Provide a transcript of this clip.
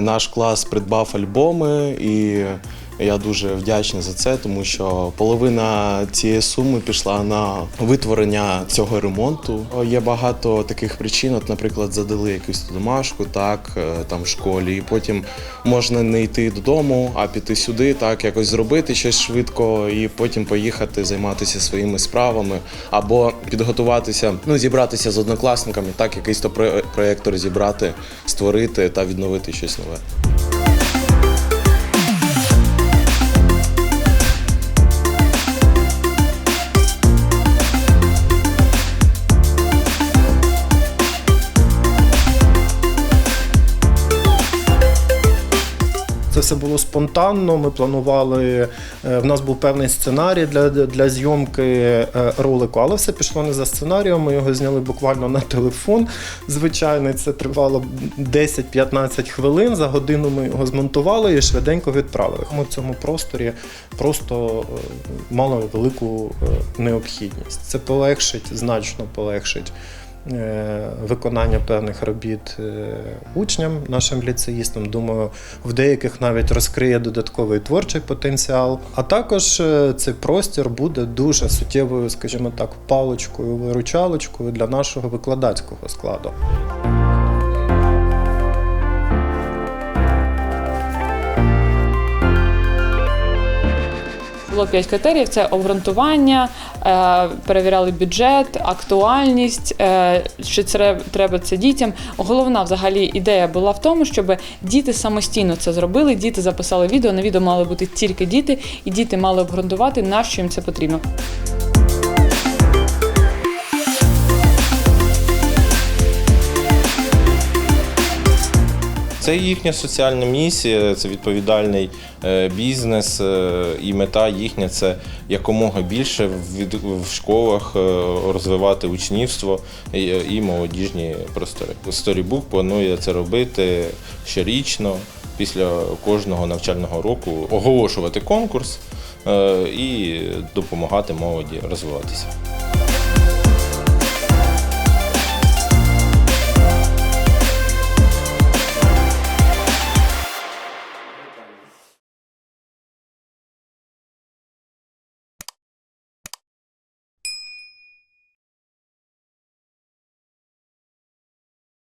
Наш клас придбав альбоми, і я дуже вдячний за це, тому що половина цієї суми пішла на витворення цього ремонту. Є багато таких причин. От, наприклад, задали якусь домашку, так е, там в школі, і потім можна не йти додому, а піти сюди, так якось зробити щось швидко, і потім поїхати займатися своїми справами або підготуватися, ну зібратися з однокласниками, так якийсь то про- проєктор зібрати, створити та відновити щось нове. Це все було спонтанно. Ми планували. е, В нас був певний сценарій для, для зйомки е, ролику, але все пішло не за сценарієм. Ми його зняли буквально на телефон. Звичайний це тривало 10-15 хвилин. За годину ми його змонтували і швиденько відправили. Ми в цьому просторі просто е, мали велику необхідність. Це полегшить, значно полегшить виконання певних робіт е, учням, нашим ліцеїстам. Думаю, в деяких навіть розкриє додатковий творчий потенціал. А також е, цей простір буде дуже суттєвою, скажімо так, паличкою, виручалочкою для нашого викладацького складу. Було п'ять критеріїв: це обґрунтування, е, перевіряли бюджет, актуальність, е, це треба це дітям. Головна взагалі ідея була в тому, щоб діти самостійно це зробили. Діти записали відео. На відео мали бути тільки діти, і діти мали обґрунтувати, на що їм це потрібно. Це їхня соціальна місія, це відповідальний е, бізнес, е, і мета їхня це якомога більше в школах е, розвивати учнівство і, молодіжні простори. Storybook планує це робити щорічно після кожного навчального року, оголошувати конкурс і допомагати молоді розвиватися.